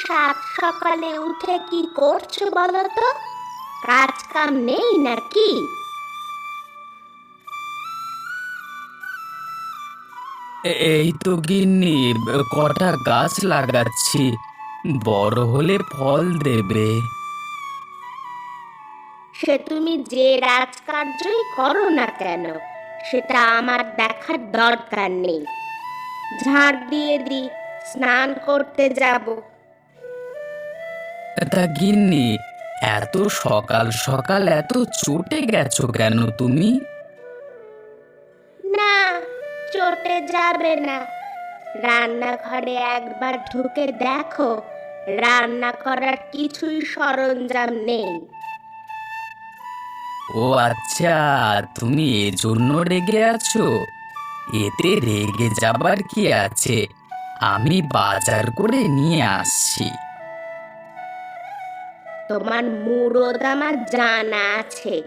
সাত সকালে উঠে কি করছ বলো তো? কাজ কাম নেই নাকি? এই তো গিন্নি কটা গাছ লাগাচ্ছি বড় হলে ফল দেবে। সে তুমি যে রাজকার্যই করো না কেন সেটা আমার দেখার দরকার নেই। ঝাড় দিয়ে দি স্নান করতে যাব। তা গিন্নি এত সকাল সকাল এত চটে গেছো কেন তুমি? না চটে যাবে না। রান্নাঘরে একবার ঢুকে দেখো রান্না করার কিছুই সরঞ্জাম নেই। ও আচ্ছা তুমি এজন্য রেগে আছো? এতে রেগে যাবার কি আছে? আমি বাজার করে নিয়ে আসছি। তোমার মুরদ আমার জানা আছে।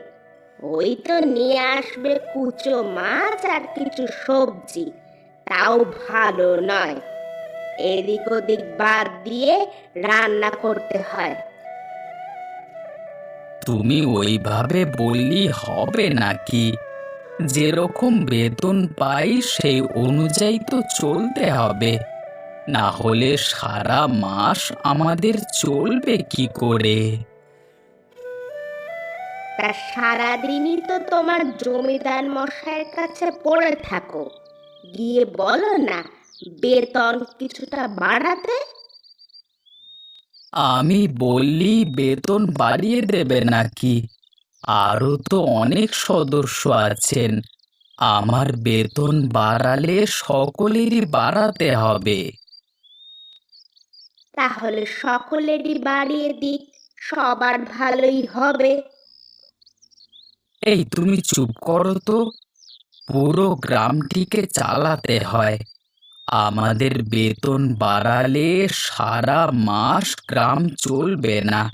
ওই তো নিয়ে আসবে কুচো মাছ আর কিছু সবজি। তাও ভালো নয়। এদিক ওদিক বাদ দিয়ে রান্না করতে হয়। তুমি ওইভাবে বললি হবে নাকি? যেরকম বেতন পাই সেই অনুযায়ী তো চলতে হবে। না হলে সারা মাস আমাদের চলবে কি করে? তা সারাদিনই তো তোমার জমিদার মশাইয়ের কাছে পড়ে থাকো। গিয়ে বলো না বেতন কিছুটা বাড়াতে? আমি বললি বেতন বাড়িয়ে দেবে নাকি? আরও তো অনেক সদস্য আছেন। আমার বেতন বাড়ালে সকলেরই বাড়াতে হবে। তাহলে সকলেরই বাড়িয়ে দিক সবার ভালোই হবে। এই তুমি চুপ করো তো। পুরো গ্রামটিকে চালাতে হয়। আমাদের বেতন বাড়ালে সারা মাস গ্রাম চলবে না।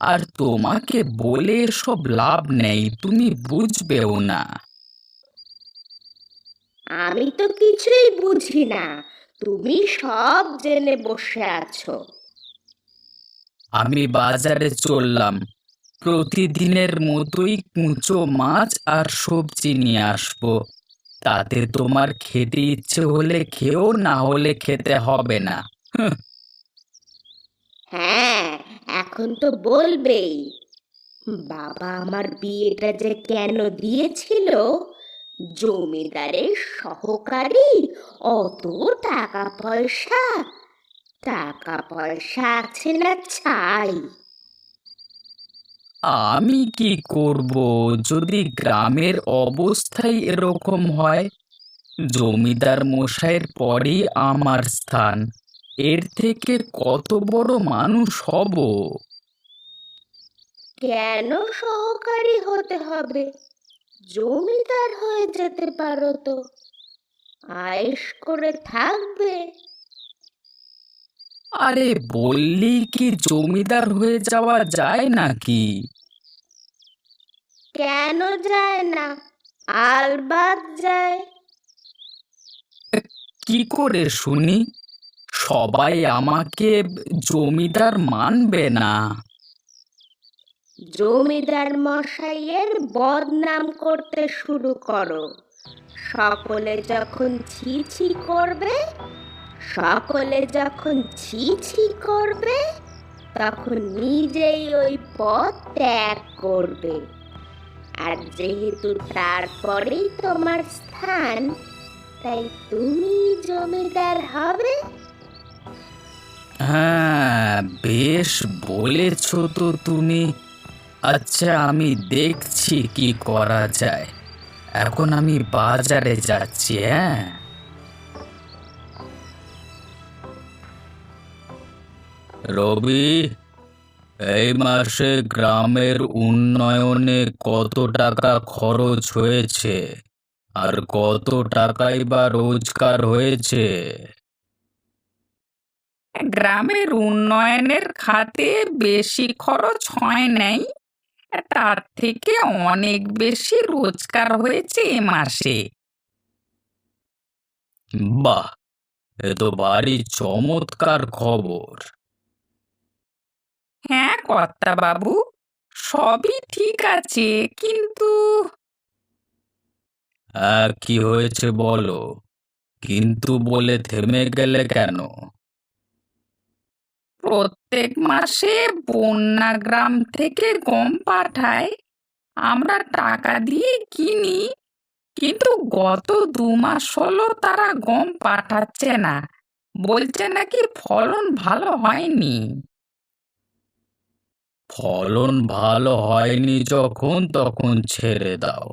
আর তোমাকে বলে সব লাভ নেই তুমি বুঝবেও না। আমি তো কিছুই বুঝি না। তুমি সব জেনে বসে আছো। আমি বাজারে চললাম। প্রতিদিনের মতোই কুঁচো মাছ আর সবজি নিয়ে আসব। তাতে তোমার খেতে ইচ্ছে হলে খেও না হলে খেতে হবে না। হ্যাঁ এখন তো বলবেই। বাবা আমার বিয়েটা যে কেন দিয়েছিল জমিদারের সহকারী অত টাকা পয়সা। টাকা পয়সা আছে না চাই আমি কি করব? যদি গ্রামের অবস্থাই এরকম হয় জমিদার মশাইয়ের পরেই আমার স্থান। এর থেকে কত বড় মানুষ হব? কেন সহকারী হতে হবে? জমিদার হয়ে যেতে পারো তো। আয়েশ করে থাকবে। আরে বললি কি জমিদার হয়ে যাওয়া যায় নাকি? কেন যায় না? আলবাদ যায়। কি করে শুনি? সবাই আমাকে জমিদার মানবে না। জমিদার মশাইয়ের বদনাম করতে শুরু করো। সকলে যখন ছি ছি করবে, সকলে যখন ছি ছি করবে, তখন নিজেই ওই পথ ত্যাগ করবে। আর যেহেতু তারপরেই তোমার স্থান, তাই তুমি জমিদার হবে। হ্যাঁ বেশ বলেছ তো তুমি। আচ্ছা আমি দেখছি কি করা যায়। এখন আমি বাজারে যাচ্ছি হ্যাঁ? রবি, এই মাসে গ্রামের উন্নয়নে কত টাকা খরচ হয়েছে? আর কত টাকাই বা রোজগার হয়েছে? গ্রামের উন্নয়নের খাতে বেশি খরচ হয় নাই। তার থেকে অনেক বেশি রোজগার হয়েছে এ মাসে। বাহ! এ তো ভারী চমৎকার খবর। হ্যাঁ কর্তা বাবু সবই ঠিক আছে কিন্তু হ্যাঁ কি হয়েছে বলো? কিন্তু বলে থেমে গেলে কেন? প্রত্যেক মাসে বন্যা গ্রাম থেকে গম পাঠায় আমরা টাকা দিয়ে কিনি, কিন্তু গত দু মাস হলো তারা গম পাঠাচ্ছে না। বলছে নাকি ফলন ভালো হয়নি। ফলন ভালো হয়নি যখন, তখন ছেড়ে দাও।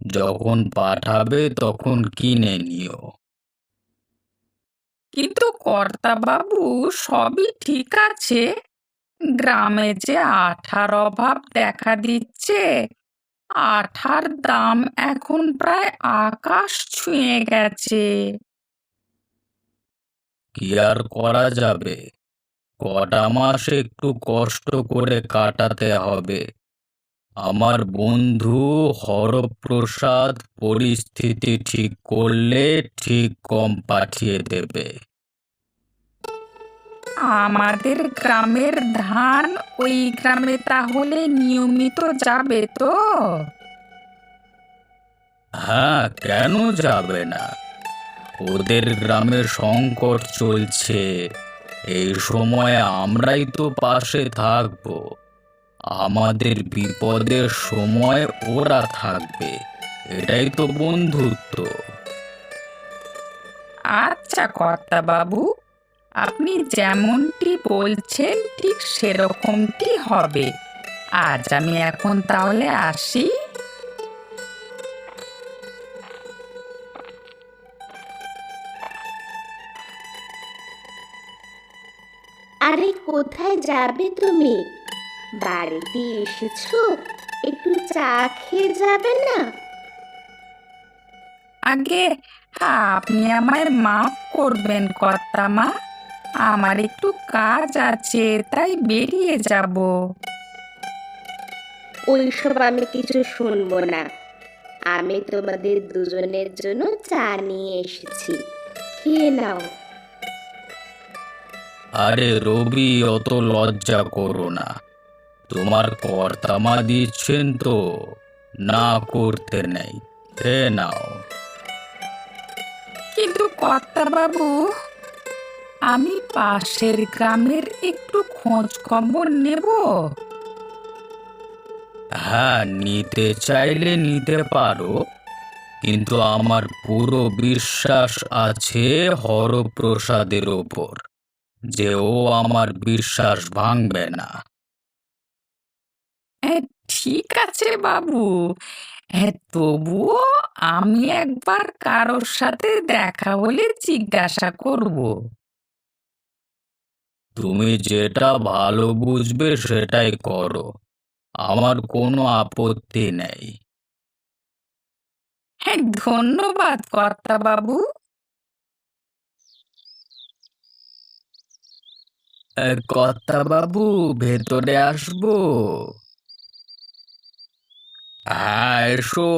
যখন পাঠাবে তখন কিনে নিও। কিন্তু কর্তা বাবু সবই ঠিক আছে। গ্রামে যে আঠার অভাব দেখা দিচ্ছে, আঠার দাম এখন প্রায় আকাশ ছুঁয়ে গেছে। কি আর করা যাবে? কটা মাস একটু কষ্ট করে কাটাতে হবে। আমার বন্ধু হরপ্রসাদ পরিস্থিতি ঠিক করলে ঠিক কম পাঠিয়ে দেবে। আমাদের গ্রামের ধান ওই গ্রামে তাহলে নিয়মিত যাবে তো? হ্যাঁ কেন যাবে না? ওদের গ্রামের সংকট চলছে। এই সময় আমরাই তো পাশে থাকব। আমাদের বিপদের সময় ওরা থাকবে। এটাই তো বন্ধুত্ব। আচ্ছা কর্তা বাবু আপনি যেমনটি বলছেন ঠিক সেরকমটি হবে। আজ আমি এখন তাহলে আসি। আরে কোথায় যাবে তুমি? বাড়িতে এসেছ? একটু চা খেয়ে যাবে না? আগে আপনি আমায় মাফ করবেন কর্তা মা। আমার একটু কাজ আছে তাই বেরিয়ে যাব। ওইসব আমি কিছু শুনব না। আমি তোমাদের দুজনের জন্য চা নিয়ে এসেছি। খেয়ে নাও। আরে রবি অত লজ্জা করো না। তোমার কর্তামা দিচ্ছেন তো। না করতে নেই। হে নাও। কিন্তু বাবু আমি পাশের গ্রামের একটু খোঁজ খবর নেব? হ্যাঁ নিতে চাইলে নিতে পারো। কিন্তু আমার পুরো বিশ্বাস আছে হরপ্রসাদের ওপর। যে ও আমার বিশ্বাস ভাঙবে না। ঠিক আছে বাবু। হ্যাঁ তবুও আমি একবার কারোর সাথে দেখা হলে জিজ্ঞাসা করব। তুমি যেটা ভালো বুঝবে সেটাই করো। আমার কোনো আপত্তি নেই। হ্যাঁ ধন্যবাদ কর্তা বাবু। কর্তা বাবু ভেতরে আসব। এসো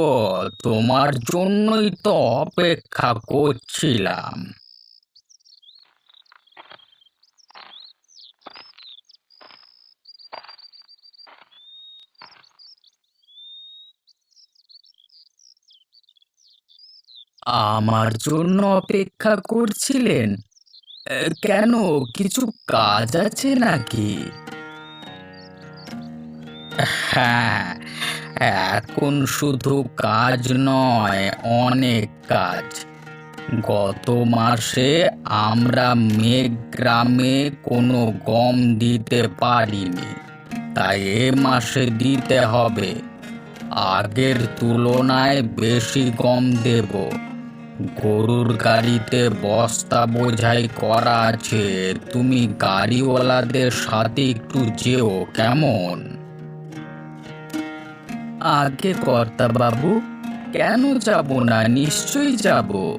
তোমার জন্যই তো অপেক্ষা করছিলাম। আমার জন্য অপেক্ষা করছিলেন? কেন? কিছু কাজ আছে নাকি? হ্যাঁ এখন শুধু কাজ নয়, অনেক কাজ। গত মাসে আমরা মেঘ গ্রামে কোনো গম দিতে পারিনি, তাই এ মাসে দিতে হবে। আগের তুলনায় বেশি গম দেব। গরুর গাড়িতে বস্তা বোঝাই করা আছে, তুমি গাড়িওয়ালাদের সাথে একটু যেও, কেমন? আগে কর্তা বাবু, কেন যাব না? নিশ্চয়ই যাব।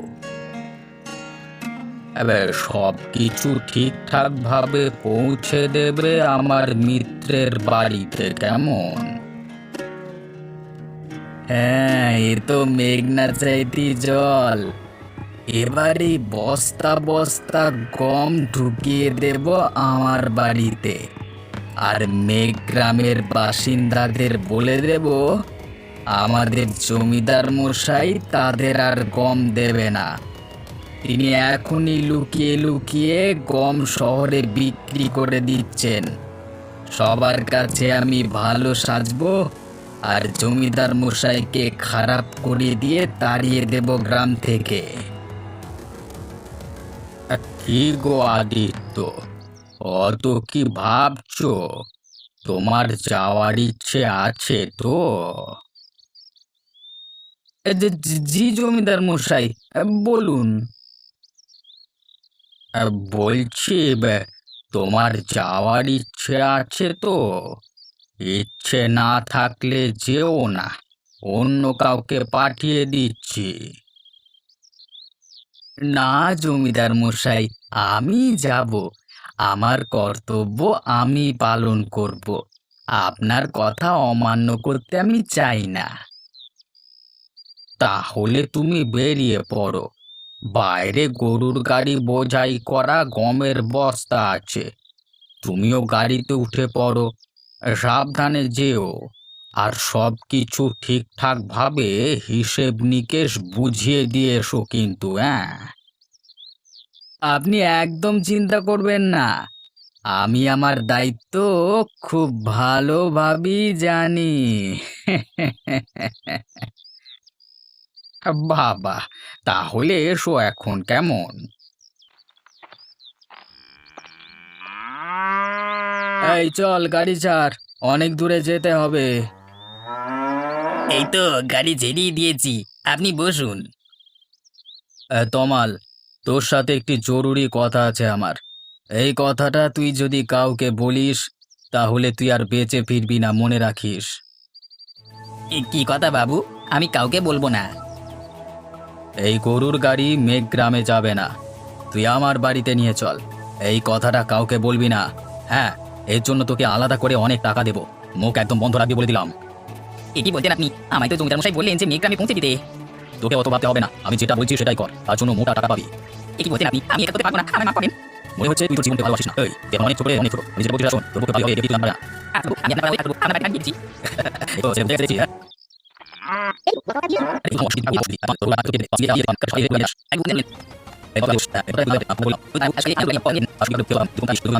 এবার সব কিছু ঠিকঠাক ভাবে পৌঁছে দেবে আমার মিত্রের বাড়িতে, কেমন? হ্যাঁ এ তো মেঘনা চাইতি জল। এবারে বস্তা বস্তা গম ঢুকিয়ে দেব আমার বাড়িতে। আর মেঘ গ্রামের বাসিন্দাদের বলে দেব, আমাদের জমিদার মশাই তাদের আর গম দেবে না। তিনি এখনই লুকিয়ে লুকিয়ে গম শহরে বিক্রি করে দিচ্ছেন। সবার কাছে আমি ভালো সাজবো আর জমিদার মশাইকে খারাপ করে দিয়ে তাড়িয়ে দেব গ্রাম থেকে। কি গো আদিত্য? অত কি ভাবছ? তোমার যাওয়ার ইচ্ছে আছে তো? জি- জমিদার মশাই বলুন। বলছি তোমার যাওয়ার ইচ্ছে আছে তো? ইচ্ছে না থাকলে যেও না, অন্য কাউকে পাঠিয়ে দিচ্ছি। না জমিদার মশাই, আমি যাব। আমার কর্তব্য আমি পালন করব। আপনার কথা অমান্য করতে আমি চাই না। তাহলে তুমি বেরিয়ে পড়ো। বাইরে গরুর গাড়ি বোঝাই করা গমের বস্তা আছে। তুমিও গাড়িতে উঠে পড়ো। সাবধানে যেও। আর সব কিছু ঠিকঠাক ভাবে হিসেব নিকেশ বুঝিয়ে দিয়ে এসো কিন্তু হ্যাঁ আপনি একদম চিন্তা করবেন না। আমি আমার দায়িত্ব খুব ভালোভাবেই জানি। বাবা তাহলে এসো এখন কেমন? এই চল গাড়ি ছাড় অনেক দূরে যেতে হবে। এই তো গাড়ি ছেড়িয়ে দিয়েছি আপনি বসুন। তমাল তোর সাথে একটি জরুরি কথা আছে আমার। এই কথাটা তুই যদি কাউকে বলিস তাহলে তুই আর বেঁচে ফিরবি না মনে রাখিস। কি কথা বাবু? আমি কাউকে বলব না। এই গরুর গাড়ি মেঘ গ্রামে যাবে না। তুই আমার বাড়িতে নিয়ে চল। এই কথাটা কাউকে বলবি না। হ্যাঁ এর জন্য তোকে আলাদা করে অনেক টাকা দেবো। মুখ একদম বন্ধ রাখবি বলে দিলাম। এটি বলতেন আপনি? আমায় তো জমিদার মশাই বললেন যে মেঘগ্রামে পৌঁছে দিতে। তোকে অত ভাবতে হবে না আমি যেটা বলছি সেটাই কর তার জন্য মোটা টাকা পাবি এটি বলতেন আপনি আমি এটা করতে পারব না আমায় মাফ করেন মনে হচ্ছে তুই তোর জীবনকে ভালোবাসিস না এই তুই অনেক ছোট অনেক ছোট আমি যেটা বলছি শোন তোর পক্ষে ভালো হবে এটা কিছু জানবে আমি আপনার বাড়ি আসব আপনার বাড়ি এই তো সেটা বুঝে গেছি হ্যাঁ কি তো আমি বললাম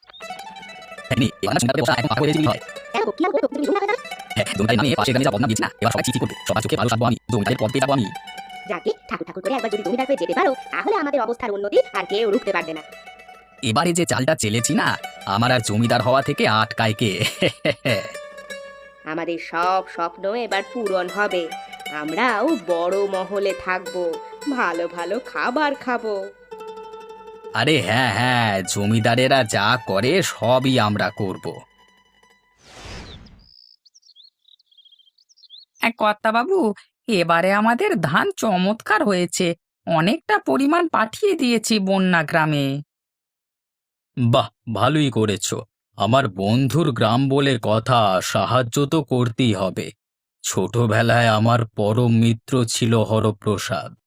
না বসা এখন হয়? হ্যাঁ দুটাই নামে পাশে গানে যাব না? দিচ্ছি না। এবার সবাই চিঠি করবে সবার চোখে ভালো থাকব আমি দুটাই পদ পেয়ে যাব আমি। যাকে ঠাকুর ঠাকুর করে একবার যদি জমিদার হয়ে যেতে পারো তাহলে আমাদের অবস্থার উন্নতি আর কেউ রুখতে পারবে না। এবারে যে চালটা চেলেছি না আমার আর জমিদার হওয়া থেকে আটকায় কে? আমাদের সব স্বপ্ন এবার পূরণ হবে। আমরাও বড় মহলে থাকব ভালো ভালো খাবার খাব। আরে হ্যাঁ হ্যাঁ জমিদারেরা যা করে সবই আমরা করব। কর্তা বাবু এবারে আমাদের ধান চমৎকার হয়েছে। অনেকটা পরিমাণ পাঠিয়ে দিয়েছি বন্যা গ্রামে। বাহ ভালোই করেছ। আমার বন্ধুর গ্রাম বলে কথা সাহায্য তো করতেই হবে। ছোটবেলায় আমার পরম মিত্র ছিল হরপ্রসাদ।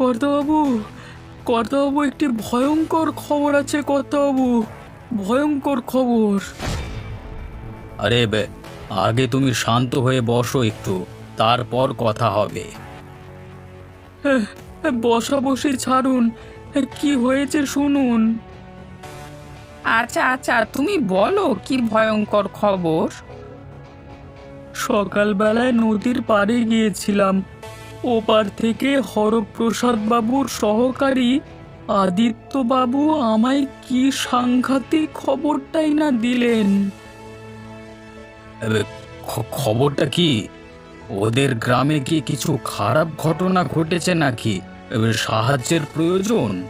কর্তাবাবু কর্তাবাবু একটি ভয়ঙ্কর খবর আছে কর্তাবাবু ভয়ঙ্কর খবর। আরে বে আগে তুমি শান্ত হয়ে বসো একটু তারপর কথা হবে। বসা বসে ছাড়ুন কি হয়েছে শুনুন। আচ্ছা আচ্ছা তুমি বলো কি ভয়ঙ্কর খবর? সকালবেলায় নদীর পাড়ে গিয়েছিলাম ওপার থেকে হরপ্রসাদ বাবুর সহকারী আদিত্য বাবু আমায় কি সাংঘাতিক খবরটাই না দিলেন? খবরটা কি? ওদের গ্রামে কি কিছু খারাপ ঘটনা ঘটেছে নাকি? সাহায্যের প্রয়োজন?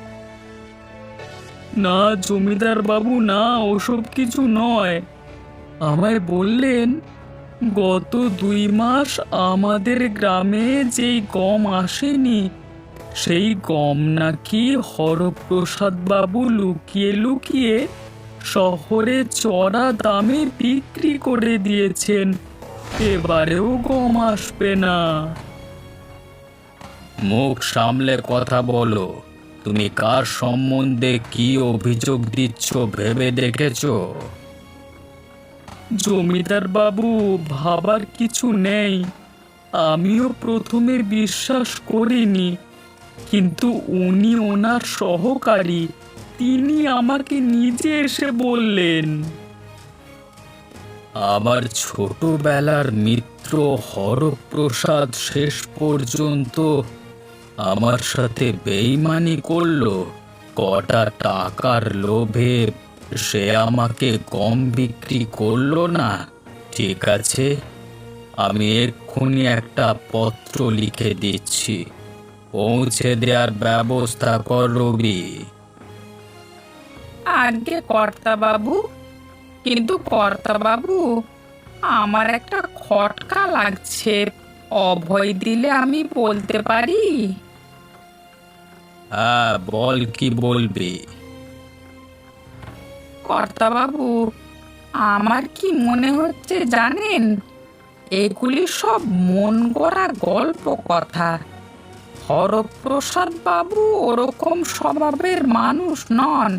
না জমিদার বাবু না ওসব কিছু নয়। আমায় বললেন গত দুই মাস আমাদের গ্রামে যেই গম আসেনি, সেই গম নাকি হরপ্রসাদ বাবু লুকিয়ে লুকিয়ে শহরে চড়া দামে বিক্রি করে দিয়েছেন। এবারেও গম আসবে না। মুখ সামলে কথা বলো, তুমি কার সম্বন্ধে কি অভিযোগ দিচ্ছ ভেবে দেখেছ? জমিদার বাবু, ভাবার কিছু নেই। আমিও প্রথমে বিশ্বাস করিনি, কিন্তু উনি ওনার সহকারী। তিনি আমাকে নিজে এসে বললেন, আমার ছোটবেলার মিত্র হরপ্রসাদ শেষ পর্যন্ত আমার সাথে বেইমানি করল, কটা টাকার লোভে সে আমাকে কম বিক্রি করল না ঠিক আছে? আমি এক্ষুনি একটা পত্র লিখে দিচ্ছি। পৌঁছে দেওয়ার ব্যবস্থা কর রবি। আগে কর্তা বাবু কিন্তু কর্তা বাবু আমার একটা খটকা লাগছে অভয় দিলে আমি বলতে পারি? হ্যাঁ বল কি বলবি? কর্তা বাবু আমার কি মনে হচ্ছে জানেন? এগুলি সব মন গড়া গল্প কথা। হরপ্রসাদ বাবু ওরকম স্বভাবের মানুষ নন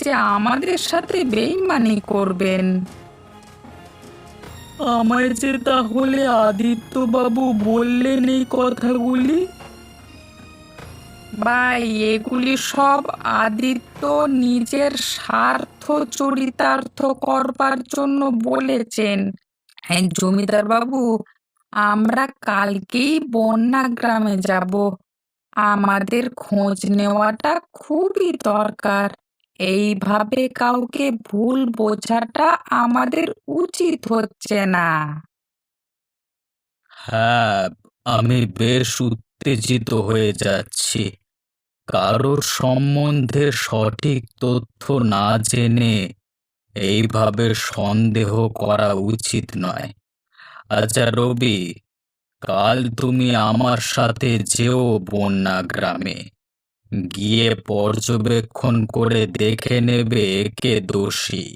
যে আমাদের সাথে বেইমানি করবেন। আমায় যে তাহলে আদিত্য বাবু বললেন এই কথাগুলি? ভাই এগুলি সব আদিত্য নিজের স্বার্থ চরিতার্থ করবার জন্য বলেছেন। হ্যাঁ জমিদার বাবু, আমরা কালকেই বন্যা গ্রামে যাব। আমাদের খোঁজ নেওয়াটা খুবই দরকার। এইভাবে কাউকে ভুল বোঝাটা আমাদের উচিত হচ্ছে না। হ্যাঁ আমি বেশ উত্তেজিত হয়ে যাচ্ছি। কারোর সম্বন্ধে সঠিক তথ্য না জেনে এইভাবে সন্দেহ করা উচিত নয়। আচ্ছা রবি, কাল তুমি আমার সাথে যেও বন্যা গ্রামে। গিয়ে পর্যবেক্ষণ করে দেখে নেবে কে দোষী।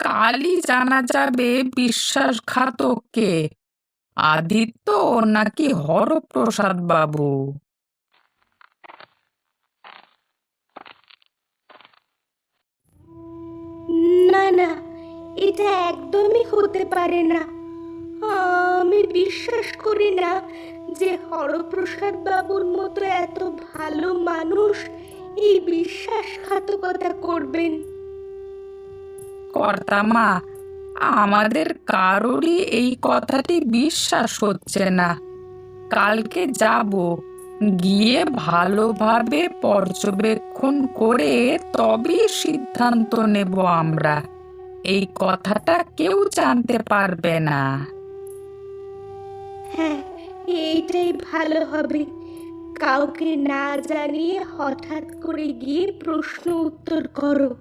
কালই জানা যাবে বিশ্বাসঘাতককে। আদিত্য নাকি হরপ্রসাদ বাবু? না না এটা একদমই হতে পারে না। আমি বিশ্বাস করি না যে হরপ্রসাদ বাবুর মতো এত ভালো মানুষ এই বিশ্বাসঘাতকতা করবেন। কর্তামা আমাদের কারোরই এই কথাটি বিশ্বাস হচ্ছে না। কালকে যাব, গিয়ে ভালোভাবে পর্যবেক্ষণ করে তবেই সিদ্ধান্ত নেব আমরা। এই কথাটা কেউ জানতে পারবে না। হ্যাঁ এইটাই ভালো হবে। কাউকে না জানিয়ে হঠাৎ করে গিয়ে প্রশ্ন উত্তর করো।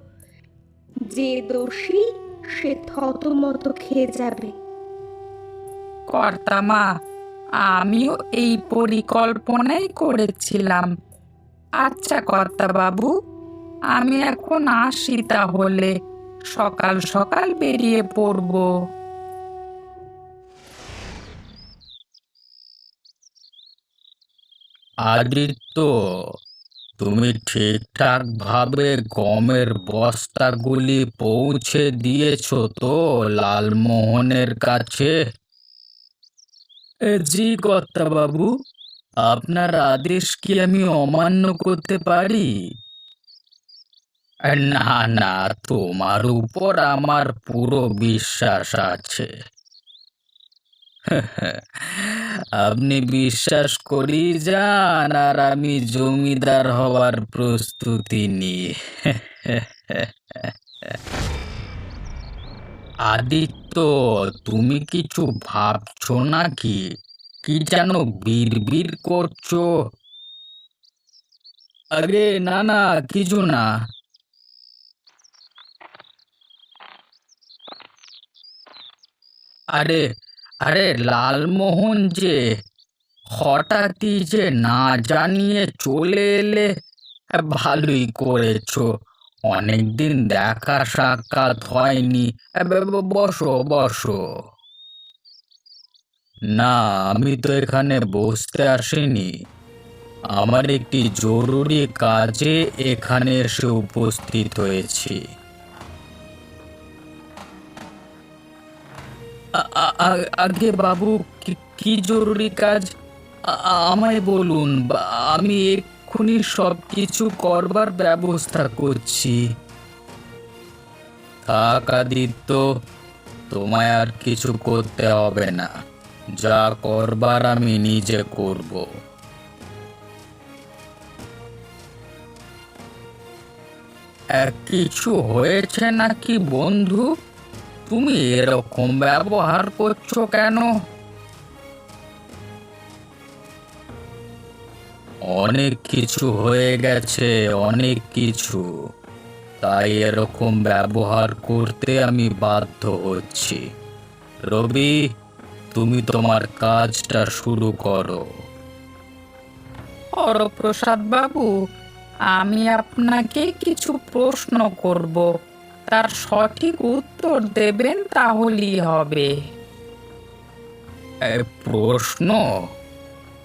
যে দোষী সে থতমত খেয়ে যাবে। কর্তামা আমিও এই পরিকল্পনাই করেছিলাম। আচ্ছা কর্তা বাবু আমি এখন আসি তাহলে। সকাল সকাল বেরিয়ে পড়ব। আদিত্য তুমি ঠিকঠাক ভাবে গমের বস্তাগুলি পৌঁছে দিয়েছ তো লালমোহনের কাছে? জি বাবু আপনার আদেশ কি আমি অমান্য করতে পারি? না না, তোমার উপর আমার পুরো বিশ্বাস আছে। আপনি বিশ্বাস করি যান, আর আমি জমিদার হওয়ার প্রস্তুতি নিই আদিত্য, তুমি কিছু ভাবছ নাকি? কি যেন বিড়বিড় করছ? আরে না না, কিছু না। আরে আরে লালমোহন যে, হঠাৎই যে না জানিয়ে চলে এলে, ভালোই করেছ। অনেকদিন দেখা সাক্ষাৎ হয়নি। বসো বসো। না, আমি তো এখানে বসতে আসিনি। আমার একটি জরুরি কাজে এখানে এসে উপস্থিত হয়েছি। আগে বাবু, কি- জরুরি কাজ? আমায় বলুন আমি এক্ষুনি সব কিছু করবার ব্যবস্থা করছি। থাক আদিত্য, তোমায় আর কিছু করতে হবে না। যা করবার আমি নিজে করব। কিছু হয়েছে নাকি বন্ধু? তুমি এরকম ব্যবহার করছ কেন? অনেক কিছু হয়ে গেছে, অনেক কিছু। তাই এরকম ব্যবহার করতে আমি বাধ্য হচ্ছি। রবি, তুমি তোমার কাজটা শুরু করো। হরপ্রসাদ বাবু, আমি আপনাকে কিছু প্রশ্ন করব। তার সঠিক উত্তর দেবেন তাহলেই হবে। এ, প্রশ্ন?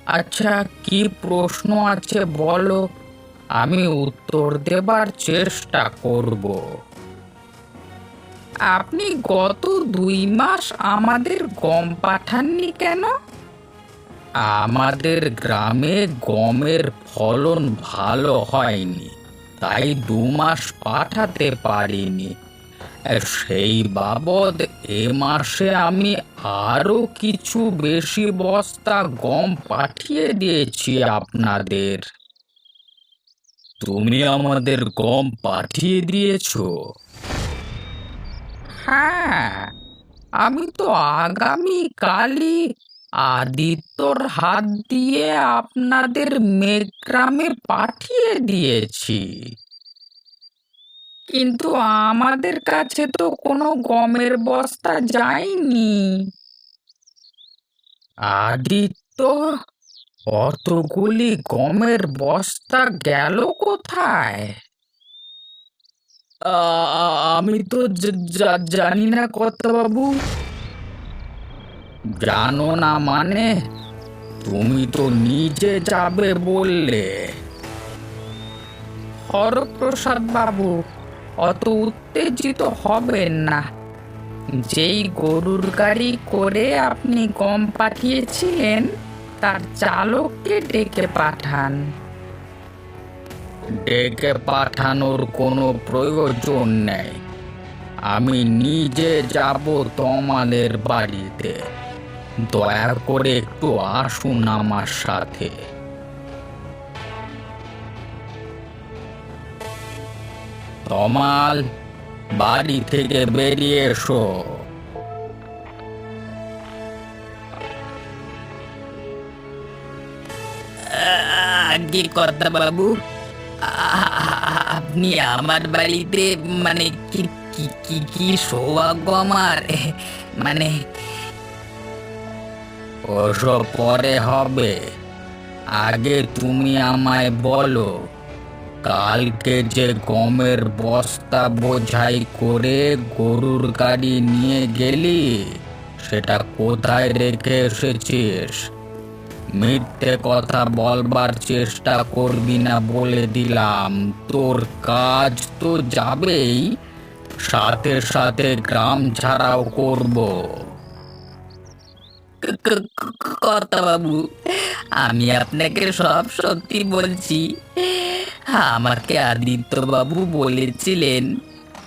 আচ্ছা কি প্রশ্ন আছে বলো? আমি উত্তর দেবার চেষ্টা করব। আপনি গত দুই মাস আমাদের গম পাঠাননি কেন? আমাদের গ্রামে গমের ফলন ভালো হয়নি। তাই দু মাস পাঠাতে পারিনি। সেই বাবদ এ মাসে আমি আরও কিছু বেশি বস্তা গম পাঠিয়ে দিয়েছি আপনাদের। তুমি আমাদের গম পাঠিয়ে দিয়েছ? হ্যাঁ আমি তো আগামী কালই আদিত্যর হাত দিয়ে আপনাদের মেঘগ্রামে পাঠিয়ে দিয়েছি। কিন্তু আমাদের কাছে তো কোনো গমের বস্তা যায়নি। আদিত্য, অতগুলি গমের বস্তা গেল কোথায়? আমি তো জানি না বাবু জানো না মানে? তুমি তো নিজে যাবে বললে। হরপ্রসাদ বাবু, অত উত্তেজিত হবেন না। যেই গরুর গাড়ি করে আপনি গম পাঠিয়েছিলেন, তার চালককে ডেকে পাঠান। ডেকে পাঠানোর কোনো প্রয়োজন নেই। আমি নিজে যাব তোমাদের বাড়িতে। দয়া করে একটু আসুন আমার সাথে। তমাল, বাড়ি থেকে বেরিয়ে এসো। আগে কর্তা বাবু? আপনি আমার বাড়িতে মানে কি কি কি কি সৌভাগ্য আমার? মানে ওসব পরে হবে। আগে তুমি আমায় বলো, কালকে যে গমের বস্তা বোঝাই করে গরুর গাড়ি নিয়ে গেলি, সেটা কোথায় রেখে এসেছিস? মিথ্যে কথা বলবার চেষ্টা করবি না বলে দিলাম। তোর কাজ তো যাবেই, সাথে সাথে গ্রাম ছাড়াও করব। কর্তা বাবু, আমি আপনাকে সব সত্যি বলছি। আমাকে আদিত্য বাবু বলেছিলেন,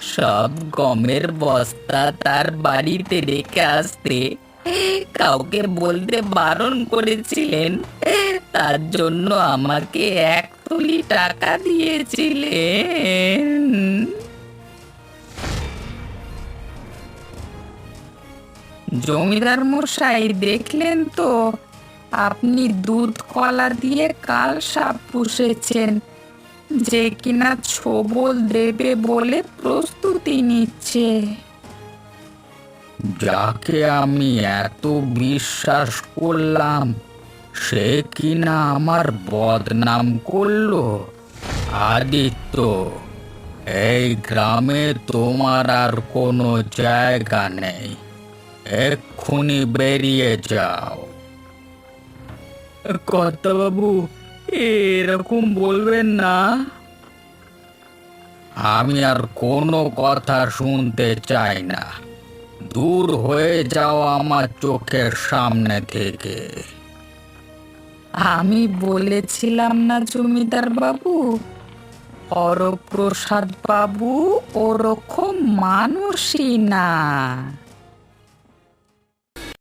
সব গমের বস্তা তার বাড়িতে রেখে আসতে। কাউকে বলতে বারণ করেছিলেন, তার জন্য আমাকে এক তুলি টাকা দিয়েছিলেন। জমিদার মশাই দেখলেন তো, আপনি দুধ কলা দিয়ে কাল সাপ পুষেছেন। যে কিনা ছোবল দেবে বলে প্রস্তুতি নিচ্ছে। যাকে আমি এত বিশ্বাস করলাম, সে কিনা আমার বদনাম করল। আদিত্য, এই গ্রামে তোমার আর কোনো জায়গা নেই। এক্ষুনি বেরিয়ে যাও। কর্তাবাবু, এরকম বলবেন না। আমি আর কোনো কথা শুনতে চাই না। দূর হয়ে যাও আমার চোখের সামনে থেকে। আমি বলেছিলাম না, জমিদার বাবু। হরপ্রসাদ বাবু ওরকম মানুষই না।